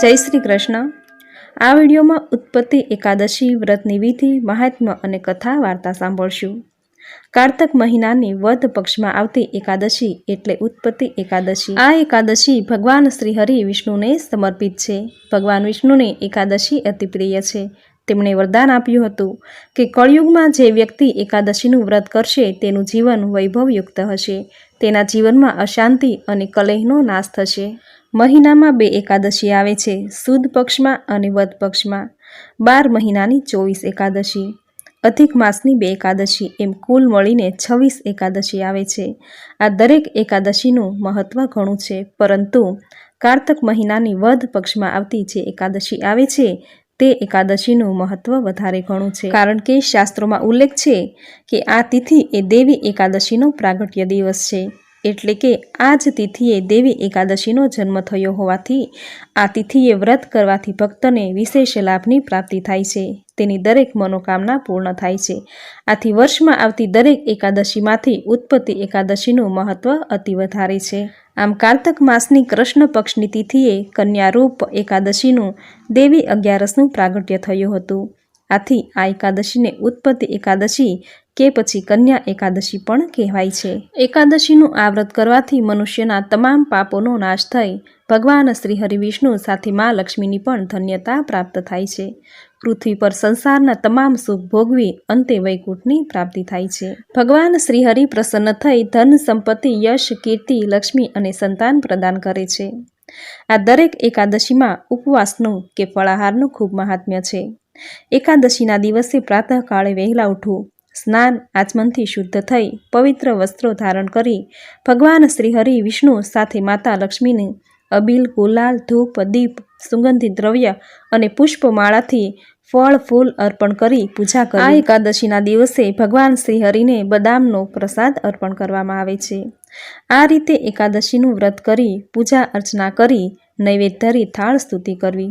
જય શ્રી કૃષ્ણ. આ વિડીયોમાં ઉત્પત્તિ એકાદશી, વ્રતની વિધિ, મહાત્મ્ય અને કથા વાર્તા સાંભળશું. કારતક મહિનાની વધ પક્ષમાં આવતી એકાદશી એટલે ઉત્પત્તિ એકાદશી. આ એકાદશી ભગવાન શ્રી હરિ વિષ્ણુને સમર્પિત છે. ભગવાન વિષ્ણુને એકાદશી અતિ પ્રિય છે. તેમણે વરદાન આપ્યું હતું કે કળયુગમાં જે વ્યક્તિ એકાદશીનું વ્રત કરશે તેનું જીવન વૈભવયુક્ત હશે. તેના જીવનમાં અશાંતિ અને કલેહનો નાશ થશે. મહિનામાં બે એકાદશી આવે છે, સુદ પક્ષમાં અને વદ પક્ષમાં. બાર મહિનાની ચોવીસ એકાદશી. અધિક માસની બે એકાદશી એમ કુલ મળીને છવ્વીસ એકાદશી આવે છે. આ દરેક એકાદશીનું મહત્ત્વ ઘણું છે, પરંતુ કારતક મહિનાની વધ પક્ષમાં આવતી જે એકાદશી આવે છે, તે એકાદશીનું મહત્ત્વ વધારે ઘણું છે. કારણ કે શાસ્ત્રોમાં ઉલ્લેખ છે કે આ તિથિ એ દેવી એકાદશીનો પ્રાગટ્ય દિવસ છે. એટલે કે આ જ તિથિએ દેવી એકાદશીનો જન્મ થયો હોવાથી આ તિથિએ વ્રત કરવાથી ભક્તને વિશેષ લાભની પ્રાપ્તિ થાય છે. તેની દરેક મનોકામના પૂર્ણ થાય છે. આથી વર્ષમાં આવતી દરેક એકાદશીમાંથી ઉત્પત્તિ એકાદશીનું મહત્વ અતિ વધારે છે. આમ કારતક માસની કૃષ્ણ પક્ષની તિથિએ કન્યારૂપ એકાદશીનું દેવી અગિયારસનું પ્રાગટ્ય થયું હતું. આથી આ એકાદશીને ઉત્પત્તિ એકાદશી કે પછી કન્યા એકાદશી પણ કહેવાય છે. એકાદશીનું આ વ્રત કરવાથી મનુષ્યના તમામ પાપોનો નાશ થઈ ભગવાન શ્રી હરિવિષ્ણુ સાથે મા લક્ષ્મીની પણ ધન્યતા પ્રાપ્ત થાય છે. પૃથ્વી પર સંસારના તમામ સુખ ભોગવી અંતે વૈકુંઠની પ્રાપ્તિ થાય છે. ભગવાન શ્રી હરિ પ્રસન્ન થઈ ધન સંપત્તિ, યશ, કીર્તિ, લક્ષ્મી અને સંતાન પ્રદાન કરે છે. આ દરેક એકાદશીમાં ઉપવાસનું કે ફળાહારનું ખૂબ મહાત્મ્ય છે. એકાદશીના દિવસે પ્રાતઃકાળે વહેલા ઉઠવું સ્નાન આચમનથી શુદ્ધ થઈ પવિત્ર વસ્ત્રો ધારણ કરી ભગવાન શ્રીહરિ વિષ્ણુ સાથે માતા લક્ષ્મીને અબીલ ગુલાલ, ધૂપ, દીપ સુગંધિત દ્રવ્ય અને પુષ્પમાળાથી ફળ, ફૂલ અર્પણ કરી પૂજા કરી. આ એકાદશીના દિવસે ભગવાન શ્રીહરિને બદામનો પ્રસાદ અર્પણ કરવામાં આવે છે. આ રીતે એકાદશીનું વ્રત કરી પૂજા અર્ચના કરી નૈવેદ્ય ધરી થાળ સ્તુતિ કરવી.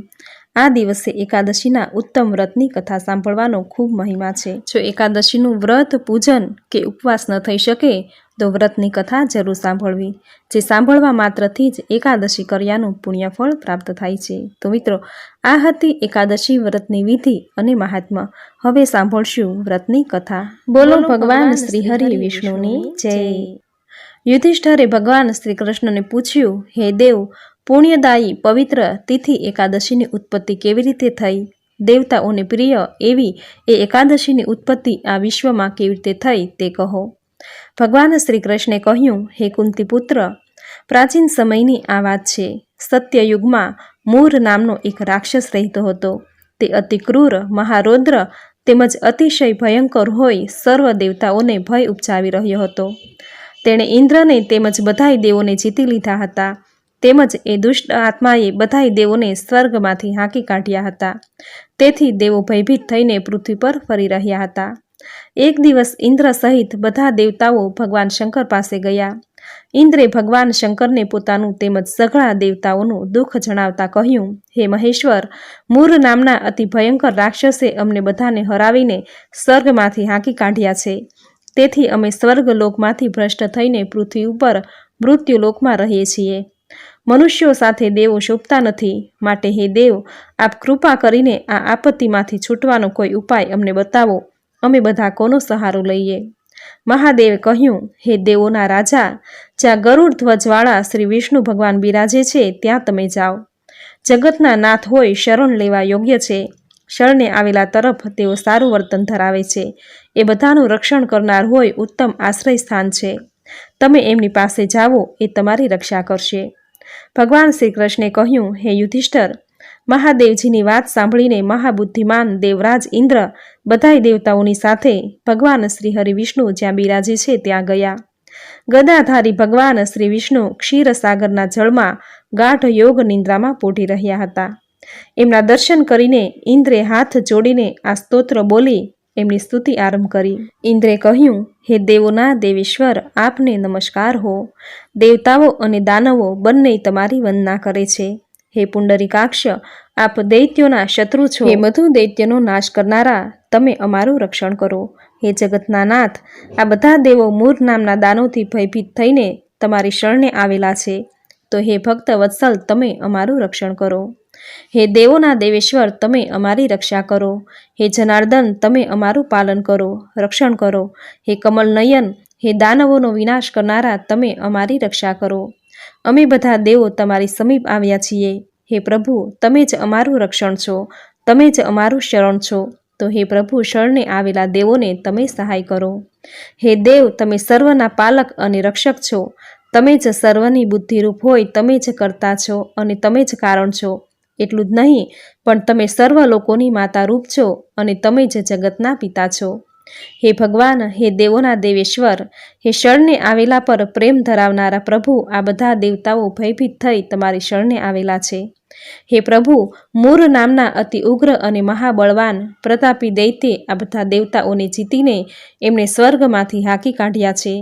આ દિવસે એકાદશીના ઉત્તમ વ્રતની કથા સાંભળવાનો ખૂબ મહિમા છે. જો એકાદશીનું વ્રત પૂજન કે ઉપવાસ ન થઈ શકે તો વ્રતની કથા જરૂર સાંભળવી જે સાંભળવા માત્રથી જ એકાદશી કર્યાનું પુણ્યફળ પ્રાપ્ત થાય છે. તો મિત્રો આ હતી એકાદશી વ્રતની વિધિ અને મહાત્મા હવે સાંભળશું વ્રતની કથા. બોલો ભગવાન શ્રી હરિ વિષ્ણુની જય. યુધિષ્ઠરે ભગવાન શ્રી કૃષ્ણને પૂછ્યું હે દેવ પુણ્યદાયી પવિત્ર તિથિ એકાદશીની ઉત્પત્તિ કેવી રીતે થઈ? દેવતાઓને પ્રિય એવી એ એકાદશીની ઉત્પત્તિ આ વિશ્વમાં કેવી રીતે થઈ તે કહો. ભગવાન શ્રી કૃષ્ણે કહ્યું, હે કુંતી પુત્ર પ્રાચીન સમયની આ વાત છે. સત્યયુગમાં મૂર નામનો એક રાક્ષસ રહેતો હતો. તે અતિ ક્રૂર, મહારૌદ્ર તેમજ અતિશય ભયંકર હોય સર્વ દેવતાઓને ભય ઉપજાવી રહ્યો હતો. તેણે ઇન્દ્રને તેમજ બધાય દેવોને જીતી લીધા હતા. તેમજ એ દુષ્ટ આત્માએ બધાય દેવોને સ્વર્ગમાંથી હાંકી કાઢ્યા હતા. તેથી દેવો ભયભીત થઈને પૃથ્વી પર ફરી રહ્યા હતા. એક દિવસ ઇન્દ્ર સહિત બધા દેવતાઓ ભગવાન શંકર પાસે ગયા. ઇન્દ્રે ભગવાન શંકરને પોતાનું તેમજ સઘળા દેવતાઓનું દુઃખ જણાવતા કહ્યું, હે મહેશ્વર, મૂર નામના અતિ ભયંકર રાક્ષસે અમને બધાને હરાવીને સ્વર્ગમાંથી હાંકી કાઢ્યા છે. તેથી અમે સ્વર્ગલોકમાંથી ભ્રષ્ટ થઈને પૃથ્વી ઉપર મૃત્યુલોકમાં રહીએ છીએ. મનુષ્યો સાથે દેવો શોભતા નથી. માટે હે દેવ, આપ કૃપા કરીને આ આપત્તિમાંથી છૂટવાનો કોઈ ઉપાય અમને બતાવો. અમે બધા કોનો સહારો લઈએ? મહાદેવે કહ્યું, હે દેવોના રાજા, જ્યાં ગરુડ ધ્વજવાળા શ્રી વિષ્ણુ ભગવાન બિરાજે છે, ત્યાં તમે જાઓ. જગતના નાથ હોય શરણ લેવા યોગ્ય છે. શરણે આવેલા તરફ તેઓ સારું વર્તન ધરાવે છે. એ બધાનું રક્ષણ કરનાર હોય ઉત્તમ આશ્રય સ્થાન છે. તમે એમની પાસે જાઓ, એ તમારી રક્ષા કરશે. ભગવાન શ્રી કહ્યું, હે યુધિષ્ઠર, મહાદેવજીની વાત સાંભળીને મહાબુદ્ધિમાન દેવરાજ ઇન્દ્ર બધાય દેવતાઓની સાથે ભગવાન શ્રી હરિવિષ્ણુ જ્યાં બિરાજે છે ત્યાં ગયા. ગદાધારી ભગવાન શ્રી વિષ્ણુ ક્ષીરસાગરના જળમાં ગાઢ યોગ નિંદ્રામાં પોઢી રહ્યા હતા. એમના દર્શન કરીને ઇન્દ્રે હાથ જોડીને આ સ્તોત્ર બોલી એમની સ્તુતિ આરંભ કરી. ઇન્દ્રે કહ્યું, હે દેવોના દેવેશ્વર, આપને નમસ્કાર હો. દેવતાઓ અને દાનવો બંને તમારી વંદના કરે છે. હે પુંડરીકાક્ષ, આપ દૈત્યોના શત્રુ છો. હે મધુ દૈત્યનો નાશ કરનારા, તમે અમારું રક્ષણ કરો. હે જગતના નાથ આ બધા દેવો મૂર નામના દાનોથી ભયભીત થઈને તમારી શરણે આવેલા છે. તો હે ભક્ત વત્સલ, તમે અમારું રક્ષણ કરો. હે દેવોના દેવેશ્વર, તમે અમારી રક્ષા કરો. હે જનાર્દન, તમે અમારું પાલન કરો, રક્ષણ કરો. હે કમલ નયન હે દાનવોનો વિનાશ કરનારા, તમે અમારી રક્ષા કરો. અમે બધા દેવો તમારી સમીપ આવ્યા છીએ. હે પ્રભુ, તમે જ અમારું રક્ષણ છો. તમે જ અમારું શરણ છો. તો હે પ્રભુ, શરણે આવેલા દેવોને તમે સહાય કરો. હે દેવ, તમે સર્વના પાલક અને રક્ષક છો. તમે જ સર્વની બુદ્ધિરૂપ હોય, તમે જ કરતા છો અને તમે જ કારણ છો. એટલું જ નહીં, પણ તમે સર્વ લોકોની માતા રૂપ છો અને તમે જ જગતના પિતા છો. હે ભગવાન, હે દેવોના દેવેશ્વર, હે શરણે આવેલા પર પ્રેમ ધરાવનારા પ્રભુ, આ બધા દેવતાઓ ભયભીત થઈ તમારી શરણે આવેલા છે. હે પ્રભુ, મૂર નામના અતિ ઉગ્ર અને મહાબળવાન, પ્રતાપી દૈત્ય આ બધા દેવતાઓને જીતીને એમણે સ્વર્ગમાંથી હાકી કાઢ્યા છે.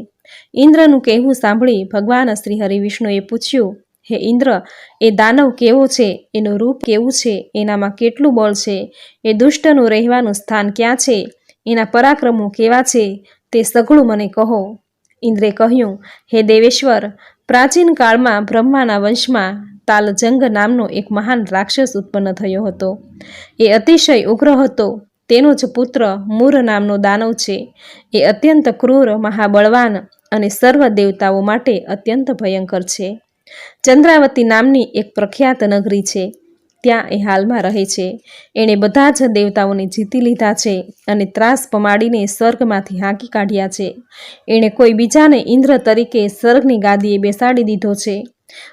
ઇન્દ્રનું કહેવું સાંભળી ભગવાન શ્રી હરિવિષ્ણુએ પૂછ્યું હે ઇન્દ્ર, એ દાનવ કેવો છે? એનું રૂપ કેવું છે? એનામાં કેટલું બળ છે? એ દુષ્ટનું રહેવાનું સ્થાન ક્યાં છે? એના પરાક્રમો કેવા છે? તે સઘળું મને કહો. ઇન્દ્રે કહ્યું, હે દેવેશ્વર, પ્રાચીન કાળમાં બ્રહ્માના વંશમાં તાલજંગ નામનો એક મહાન રાક્ષસ ઉત્પન્ન થયો હતો. એ અતિશય ઉગ્ર હતો. તેનો જ પુત્ર મૂર નામનો દાનવ છે. એ અત્યંત ક્રૂર, મહાબળવાન અને સર્વ દેવતાઓ માટે અત્યંત ભયંકર છે. ચંદ્રાવતી નામની એક પ્રખ્યાત નગરી છે. ત્યાં એ હાલમાં રહે છે. એણે બધા જ દેવતાઓને જીતી લીધા છે અને ત્રાસ પમાડીને સ્વર્ગમાંથી હાંકી કાઢ્યા છે. એણે કોઈ બીજાને ઇન્દ્ર તરીકે સ્વર્ગની ગાદીએ બેસાડી દીધો છે.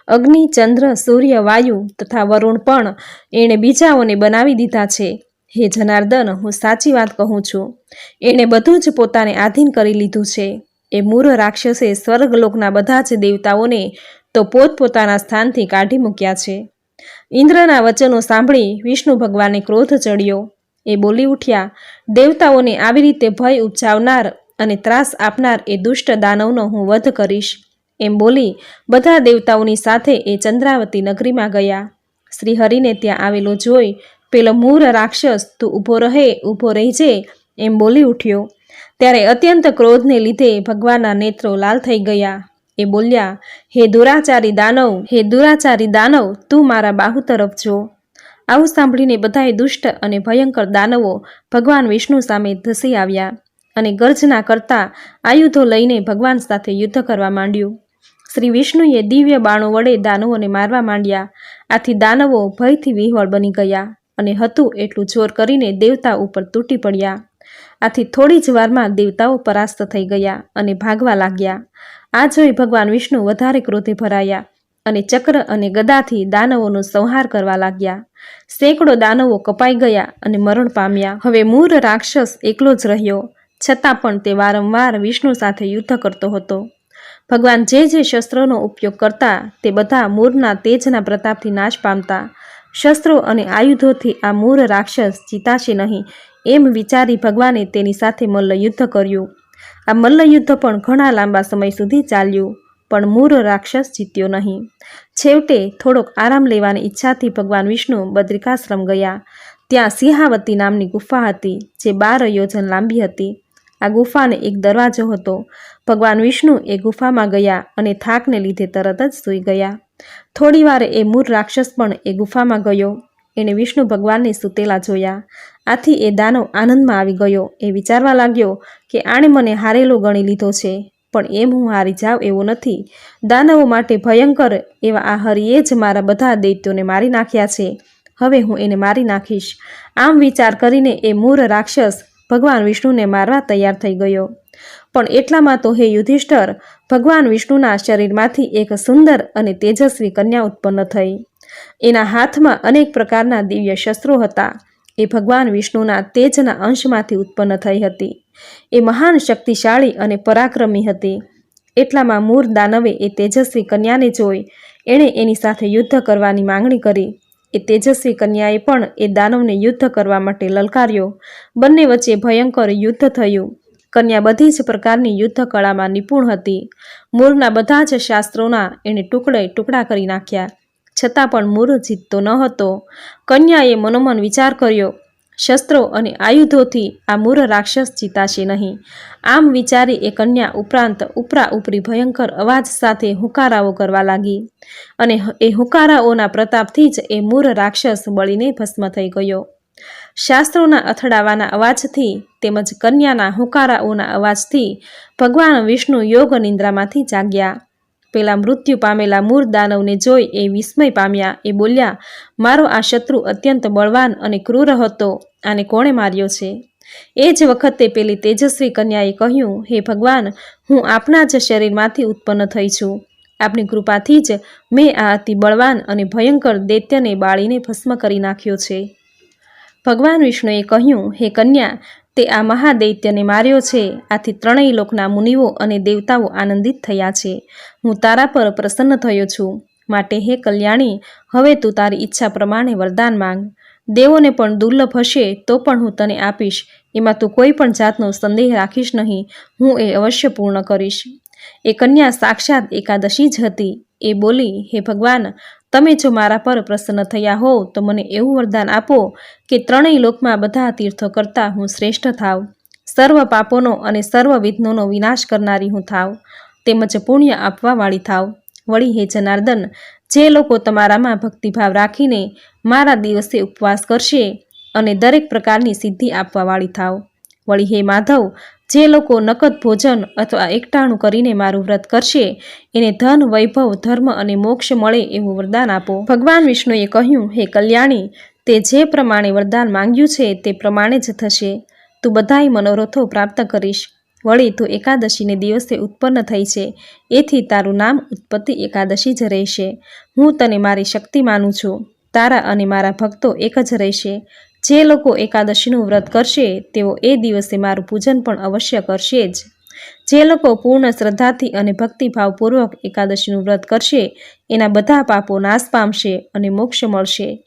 અગ્નિ, ચંદ્ર, સૂર્ય, વાયુ તથા વરુણ પણ એણે બીજાઓને બનાવી દીધા છે. હે જનાર્દન, હું સાચી વાત કહું છું. એણે બધું જ પોતાને આધીન કરી લીધું છે. એ મૂર રાક્ષસે સ્વર્ગલોકના બધા જ દેવતાઓને તો પોતપોતાના સ્થાનથી કાઢી મૂક્યા છે. ઇન્દ્રના વચનો સાંભળી વિષ્ણુ ભગવાનને ક્રોધ ચડ્યો. એ બોલી ઉઠ્યા, દેવતાઓને આવી રીતે ભય ઉપજાવનાર અને ત્રાસ આપનાર એ દુષ્ટ દાનવનો હું વધ કરીશ. એમ બોલી બધા દેવતાઓની સાથે એ ચંદ્રાવતી નગરીમાં ગયા. શ્રીહરિને ત્યાં આવેલો જોઈ પેલો મૂર રાક્ષસ, તું ઊભો રહે, ઊભો રહેજે. એમ બોલી ઉઠ્યો. ત્યારે અત્યંત ક્રોધને લીધે ભગવાનના નેત્રો લાલ થઈ ગયા. એ બોલ્યા, હે દુરાચારી દાનવ, હે દુરાચારી દાનવ, તું મારા બાહુ તરફ જો. આવું સાંભળીને બધાએ દુષ્ટ અને ભયંકર દાનવો ભગવાન વિષ્ણુ સામે ધસી આવ્યા અને ગર્જના કરતા આયુધો લઈને ભગવાન સાથે યુદ્ધ કરવા માંડ્યું. શ્રી વિષ્ણુએ દિવ્ય બાણો વડે દાનવોને મારવા માંડ્યા. આથી દાનવો ભયથી વિહવળ બની ગયા અને હતું એટલું જોર કરીને દેવતા ઉપર તૂટી પડ્યા. આથી થોડી જ વારમાં દેવતાઓ પરાસ્ત થઈ ગયા અને ભાગવા લાગ્યા. આ જોઈ ભગવાન વિષ્ણુ વધારે ક્રોધે ભરાયા અને ચક્ર અને ગદાથી દાનવોનો સંહાર કરવા લાગ્યા. સેંકડો દાનવો કપાઈ ગયા અને મરણ પામ્યા. હવે મૂર રાક્ષસ એકલો જ રહ્યો, છતાં પણ તે વારંવાર વિષ્ણુ સાથે યુદ્ધ કરતો હતો. ભગવાન જે જે શસ્ત્રોનો ઉપયોગ કરતા તે બધા મૂરના તેજના પ્રતાપથી નાશ પામતા. શસ્ત્રો અને આયુધોથી આ મૂર રાક્ષસ જીતાશે નહીં એમ વિચારી ભગવાને તેની સાથે મલ્લયુદ્ધ કર્યું. આ મલ્લયુદ્ધ પણ ઘણા લાંબા સમય સુધી ચાલ્યું, પણ મૂર રાક્ષસ જીત્યો નહીં. છેવટે થોડોક આરામ લેવાની ઈચ્છાથી ભગવાન વિષ્ણુ બદ્રિકાશ્રમ ગયા. ત્યાં સિંહાવતી નામની ગુફા હતી, જે બાર યોજન લાંબી હતી. આ ગુફાને એક દરવાજો હતો. ભગવાન વિષ્ણુ એ ગુફામાં ગયા અને થાકને લીધે તરત જ સૂઈ ગયા. થોડી વારે એ મૂર રાક્ષસ પણ એ ગુફામાં ગયો. એણે વિષ્ણુ ભગવાનને સૂતેલા જોયા. આથી એ દાનવ આનંદમાં આવી ગયો. એ વિચારવા લાગ્યો કે આણે મને હારેલો ગણી લીધો છે, પણ એમ હું હારી જાઉં એવો નથી. દાનવો માટે ભયંકર એવા આ હરિએ જ મારા બધા દૈત્યોને મારી નાખ્યા છે. હવે હું એને મારી નાખીશ. આમ વિચાર કરીને એ મૂર રાક્ષસ ભગવાન વિષ્ણુને મારવા તૈયાર થઈ ગયો. પણ એટલામાં તો હે યુધિષ્ઠર, ભગવાન વિષ્ણુના શરીરમાંથી એક સુંદર અને તેજસ્વી કન્યા ઉત્પન્ન થઈ. એના હાથમાં અનેક પ્રકારના દિવ્ય શસ્ત્રો હતા. એ ભગવાન વિષ્ણુના તેજના અંશમાંથી ઉત્પન્ન થઈ હતી. એ મહાન શક્તિશાળી અને પરાક્રમી હતી. એટલામાં મૂર દાનવે એ તેજસ્વી કન્યાને જોઈ, એણે એની સાથે યુદ્ધ કરવાની માંગણી કરી. એ તેજસ્વી કન્યાએ પણ એ દાનવને યુદ્ધ કરવા માટે લલકાર્યો. બંને વચ્ચે ભયંકર યુદ્ધ થયું. કન્યા બધી જ પ્રકારની યુદ્ધ કળામાં નિપુણ હતી. મૂળના બધા જ શાસ્ત્રોના એણે ટુકડે ટુકડા કરી નાખ્યા. છતાં પણ મૂર જીતતો ન હતો. કન્યાએ મનોમન વિચાર કર્યો, શસ્ત્રો અને આયુધોથી આ મૂર રાક્ષસ જીતાશે નહીં. આમ વિચારી એ કન્યા ઉપરાંત ઉપરા ઉપરી ભયંકર અવાજ સાથે હુંકારાઓ કરવા લાગી અને એ હુંકારાઓના પ્રતાપથી જ એ મૂર રાક્ષસ બળીને ભસ્મ થઈ ગયો. શાસ્ત્રોના અથડાવાના અવાજથી તેમજ કન્યાના હુંકારાઓના અવાજથી ભગવાન વિષ્ણુ યોગ નિંદ્રામાંથી જાગ્યા. પેલા મૃત્યુ પામેલા મૂળ દાનવને જોઈ એ વિસ્મય પામ્યા. એ બોલ્યા, મારો આ શત્રુ અત્યંત બળવાન અને ક્રૂર હતો, આને કોણે માર્યો છે? એ જ વખતે પેલી તેજસ્વી કન્યાએ કહ્યું, હે ભગવાન, હું આપના જ શરીરમાંથી ઉત્પન્ન થઈ છું. આપની કૃપાથી જ મેં આ અતિ બળવાન અને ભયંકર દૈત્યને બાળીને ભસ્મ કરી નાખ્યો છે. ભગવાન વિષ્ણુએ કહ્યું, હે કન્યા તે આ મહાદૈત્યને માર્યો છે. આથી ત્રણેય લોકના મુનિઓ અને દેવતાઓ આનંદિત થયા છે. હું તારા પર પ્રસન્ન થયો છું. માટે હે કલ્યાણી, હવે તું તારી ઈચ્છા પ્રમાણે વરદાન માંગ. દેવોને પણ દુર્લભ હશે તો પણ હું તને આપીશ. એમાં તું કોઈ પણ જાતનો સંદેહ રાખીશ નહીં. હું એ અવશ્ય પૂર્ણ કરીશ. એ કન્યા સાક્ષાત એકાદશી જ હતી. એ બોલી, હે ભગવાન તમે જો મારા પર પ્રસન્ન થયા હોવ, તો મને એવું વરદાન આપો કે ત્રણેય લોકમાં બધા તીર્થો કરતાં હું શ્રેષ્ઠ થાવ. સર્વ પાપોનો અને સર્વ વિઘ્નોનો વિનાશ કરનારી હું થાવ. તેમજ પુણ્ય આપવાવાળી થાવ. વળી હે જનાર્દન, જે લોકો તમારામાં ભક્તિભાવ રાખીને મારા દિવસે ઉપવાસ કરશે અને દરેક પ્રકારની સિદ્ધિ આપવાવાળી થાવ. વળી હે માધવ જે લોકો નકદ ભોજન અથવા એકટાણું કરીને મારું વ્રત કરશે, એને ધન, વૈભવ, ધર્મ અને મોક્ષ મળે એવું વરદાન આપો. ભગવાન વિષ્ણુએ કહ્યું, હે કલ્યાણી, તે જે પ્રમાણે વરદાન માંગ્યું છે, તે પ્રમાણે જ થશે. તું બધાય મનોરથો પ્રાપ્ત કરીશ. વળી તું એકાદશીને દિવસે ઉત્પન્ન થઈ છે. એથી તારું નામ ઉત્પત્તિ એકાદશી જ રહેશે. હું તને મારી શક્તિ માનું છું. તારા અને મારા ભક્તો એક જ રહેશે. જે લોકો એકાદશીનું વ્રત કરશે, તેઓ એ દિવસે મારું પૂજન પણ અવશ્ય કરશે જ. જે લોકો પૂર્ણ શ્રદ્ધાથી અને ભક્તિભાવપૂર્વક એકાદશીનું વ્રત કરશે, એના બધા પાપો નાશ પામશે અને મોક્ષ મળશે.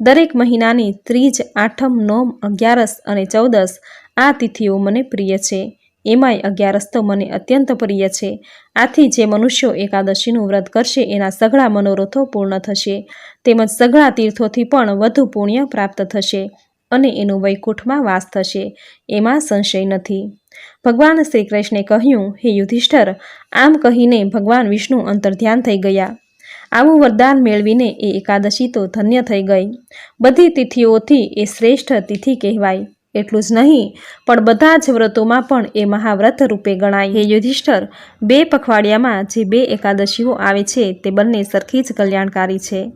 દરેક મહિનાની ત્રીજ, આઠમ, નોમ, અગિયારસ અને ચૌદસ આ તિથિઓ મને પ્રિય છે. એમાંય અગિયારસ તો મને અત્યંત પ્રિય છે. આથી જે મનુષ્યો એકાદશીનું વ્રત કરશે, એના સઘળા મનોરથો પૂર્ણ થશે. તેમજ સઘળા તીર્થોથી પણ વધુ પુણ્ય પ્રાપ્ત થશે અને એનું વૈકુંઠમાં વાસ થશે. એમાં સંશય નથી. ભગવાન શ્રી કૃષ્ણે કહ્યું, હે યુધિષ્ઠર, આમ કહીને ભગવાન વિષ્ણુ અંતર્ધ્યાન થઈ ગયા. આવું વરદાન મેળવીને એ એકાદશી તો ધન્ય થઈ ગઈ. બધી તિથિઓથી એ શ્રેષ્ઠ તિથિ કહેવાય. એટલું જ નહીં, પણ બધા જ વ્રતોમાં પણ એ મહાવ્રત રૂપે ગણાય. હે યુધિષ્ઠર, બે પખવાડિયામાં જે બે એકાદશીઓ આવે છે, તે બંને સરખી જ કલ્યાણકારી છે.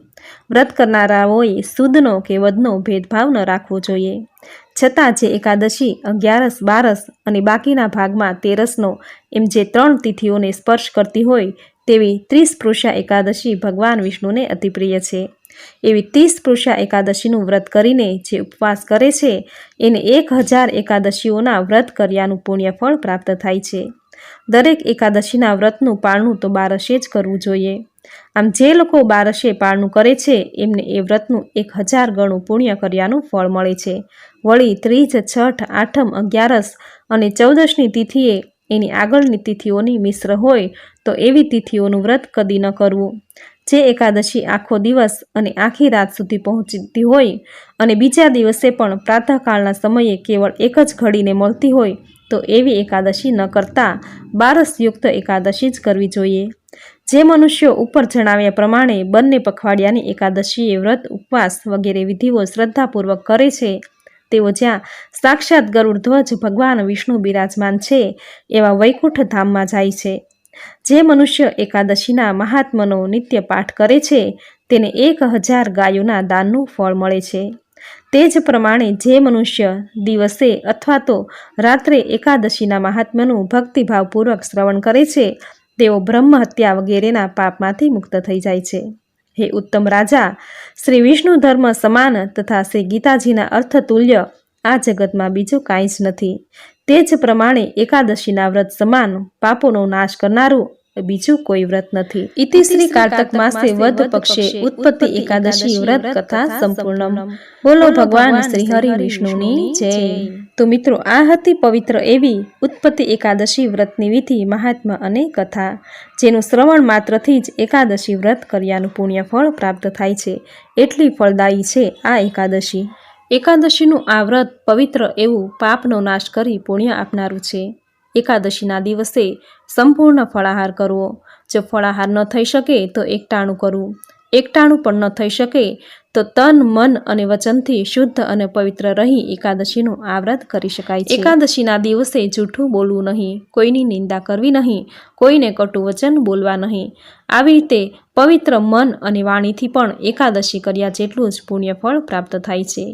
વ્રત કરનારાઓએ સુદનો કે વધનો ભેદભાવ ન રાખવો જોઈએ. છતાં જે એકાદશી, અગિયારસ, બારસ અને બાકીના ભાગમાં તેરસનો એમ જે ત્રણ તિથિઓને સ્પર્શ કરતી હોય, તેવી ત્રીસ પૃષ્યા એકાદશી ભગવાન વિષ્ણુને અતિપ્રિય છે. એવી ત્રિસ્પૃશા એકાદશીનું વ્રત કરીને જે ઉપવાસ કરે છે, એને એક હજાર એકાદશીઓના વ્રત કર્યાનું પુણ્યફળ પ્રાપ્ત થાય છે. દરેક એકાદશીના વ્રતનું પાળનું તો બારસે જ કરવું જોઈએ. આમ જે લોકો બારસે પાળનું કરે છે, એમને એ વ્રતનું એક હજાર ગણું પુણ્ય કર્યાનું ફળ મળે છે. વળી ત્રીજ, છઠ, આઠમ, અગિયારસ અને ચૌદશની તિથિએ એની આગળની તિથિઓની મિશ્ર હોય, તો એવી તિથિઓનું વ્રત કદી ન કરવું. જે એકાદશી આખો દિવસ અને આખી રાત સુધી પહોંચતી હોય અને બીજા દિવસે પણ પ્રાતઃકાળના સમયે કેવળ એક જ ઘડીને મળતી હોય, તો એવી એકાદશી ન કરતા બારસયુક્ત એકાદશી જ કરવી જોઈએ. જે મનુષ્યો ઉપર જણાવ્યા પ્રમાણે બંને પખવાડિયાની એકાદશીએ વ્રત, ઉપવાસ વગેરે વિધિઓ શ્રદ્ધાપૂર્વક કરે છે. તેઓ જ્યાં સાક્ષાત ગરુડધ્વજ ભગવાન વિષ્ણુ બિરાજમાન છે, એવા વૈકુંઠ ધામમાં જાય છે. જે મનુષ્ય એકાદશીના મહાત્મનો નિત્ય પાઠ કરે છે, તેને એક હજાર ગાયોના દાનનું ફળ મળે છે. તે જ પ્રમાણે જે મનુષ્ય દિવસે અથવા તો રાત્રે એકાદશીના મહાત્મ્યનું ભક્તિભાવપૂર્વક શ્રવણ કરે છે, તેઓ બ્રહ્મ હત્યા વગેરેના પાપમાંથી મુક્ત થઈ જાય છે. હે ઉત્તમ રાજા, શ્રી વિષ્ણુ ધર્મ સમાન તથા શ્રી ગીતાજીના અર્થ તુલ્ય આ જગતમાં બીજું કાંઈ જ નથી. તે જ પ્રમાણે એકાદશીના વ્રત સમાન પાપોનો નાશ કરનારું બીજું કોઈ વ્રત નથી. ઇતિ શ્રી કાર્તક માસે વધ પક્ષે ઉત્પત્તિ એકાદશી વ્રત કથા સંપૂર્ણ. બોલો ભગવાન શ્રી હરિ વિષ્ણુની જય. તો મિત્રો આ હતી પવિત્ર એવી ઉત્પત્તિ એકાદશી વ્રતની વિધિ મહાત્મા અને કથા જેનું શ્રવણ માત્રથી જ એકાદશી વ્રત કર્યાનું પુણ્ય ફળ પ્રાપ્ત થાય છે. એટલી ફળદાયી છે આ એકાદશી. એકાદશીનું આ વ્રત પવિત્ર એવું પાપનો નાશ કરી પુણ્ય આપનારું છે. એકાદશીના દિવસે સંપૂર્ણ ફળાહાર કરવો. જો ફળાહાર ન થઈ શકે તો એકટાણું કરવું. એકટાણું પણ ન થઈ શકે, તો તન, મન અને વચનથી શુદ્ધ અને પવિત્ર રહી એકાદશીનું આવ્રત કરી શકાય છે. એકાદશીના દિવસે જૂઠું બોલવું નહીં, કોઈની નિંદા કરવી નહીં, કોઈને કટુ વચન બોલવા નહીં. આવી રીતે પવિત્ર મન અને વાણીથી પણ એકાદશી કર્યા જેટલું જ પુણ્યફળ પ્રાપ્ત થાય છે.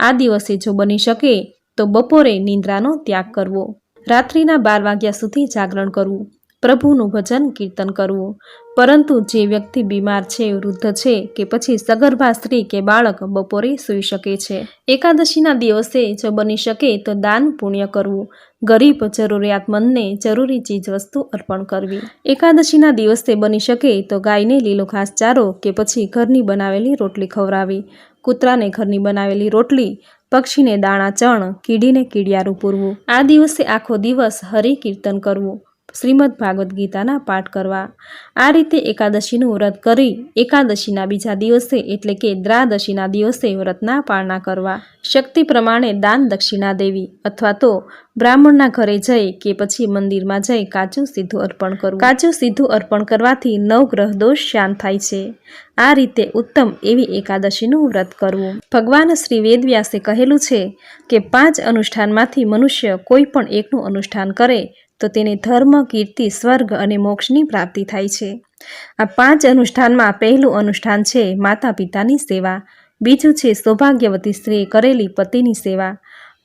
આ દિવસે જો બની શકે, તો બપોરે નિંદ્રાનો ત્યાગ કરવો. રાત્રિના બાર વાગ્યા સુધી જાગરણ કરવું. પ્રભુનું ભજન કીર્તન કરવું. પરંતુ જે વ્યક્તિ બીમાર છે, વૃદ્ધ છે કે પછી સગર્ભા સ્ત્રી કે બાળક બપોરે સૂઈ શકે છે. એકાદશીના દિવસે જો બની શકે તો દાન પુણ્ય કરવું. ગરીબ જરૂરિયાતમંદને જરૂરી ચીજ વસ્તુ અર્પણ કરવી. એકાદશીના દિવસે બની શકે તો ગાયને લીલો ઘાસચારો કે પછી ઘરની બનાવેલી રોટલી ખવડાવી. કૂતરાને ઘરની બનાવેલી રોટલી, પક્ષીને દાણા ચણ, કીડીને કીડિયારું પૂરવું. આ દિવસે આખો દિવસ હરિ કીર્તન કરવું. શ્રીમદ ભાગવદ્ ગીતાના પાઠ કરવા. આ રીતે એકાદશીનું વ્રત કરી, એકાદશીના બીજા દિવસે એટલે કે દ્રાદશીના દિવસે વ્રતના પાળના કરવા. શક્તિ પ્રમાણે દાન દક્ષિણા દેવી અથવા તો બ્રાહ્મણના ઘરે જઈ કે પછી મંદિરમાં જઈ કાચું સીધું અર્પણ કરવું. કાચું સીધું અર્પણ કરવાથી નવ ગ્રહ દોષ શાંત થાય છે. આ રીતે ઉત્તમ એવી એકાદશીનું વ્રત કરવું. ભગવાન શ્રી વેદવ્યાસે કહેલું છે કે પાંચ અનુષ્ઠાનમાંથી મનુષ્ય કોઈ પણ એકનું અનુષ્ઠાન કરે તો તેને ધર્મ, કીર્તિ, સ્વર્ગ અને મોક્ષની પ્રાપ્તિ થાય છે. આ પાંચ અનુષ્ઠાનમાં પહેલું અનુષ્ઠાન છે માતા પિતાની સેવા. બીજું છે સૌભાગ્યવતી સ્ત્રીએ કરેલી પતિની સેવા.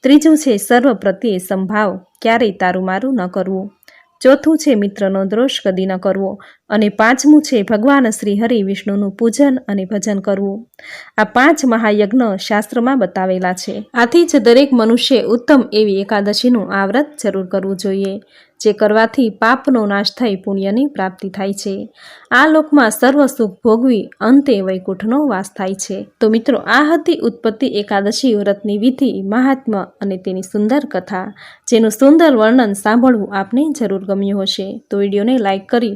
ત્રીજું છે સર્વ પ્રત્યે સંભાવ. ક્યારેય તારું મારું ન કરવું. ચોથું છે મિત્રનો દ્રોષ કદી ન કરવો. અને પાંચમું છે ભગવાન શ્રી હરિ વિષ્ણુનું પૂજન અને ભજન કરવું. આ પાંચ મહાયજ્ઞ શાસ્ત્રમાં બતાવેલા છે. આથી જ દરેક મનુષ્ય ઉત્તમ એવી એકાદશીનું આ વ્રત જરૂર કરવું જોઈએ, જે કરવાથી પાપનો નાશ થઈ પુણ્યની પ્રાપ્તિ થાય છે. આ લોકમાં સર્વ સુખ ભોગવી અંતે વૈકુંઠનો વાસ થાય છે. તો મિત્રો, આ હતી ઉત્પત્તિ એકાદશી વ્રતની વિધિ, મહાત્મ્ય અને તેની સુંદર કથા, જેનું સુંદર વર્ણન સાંભળવું આપને જરૂર ગમ્યું હશે. તો વિડીયોને લાઇક કરી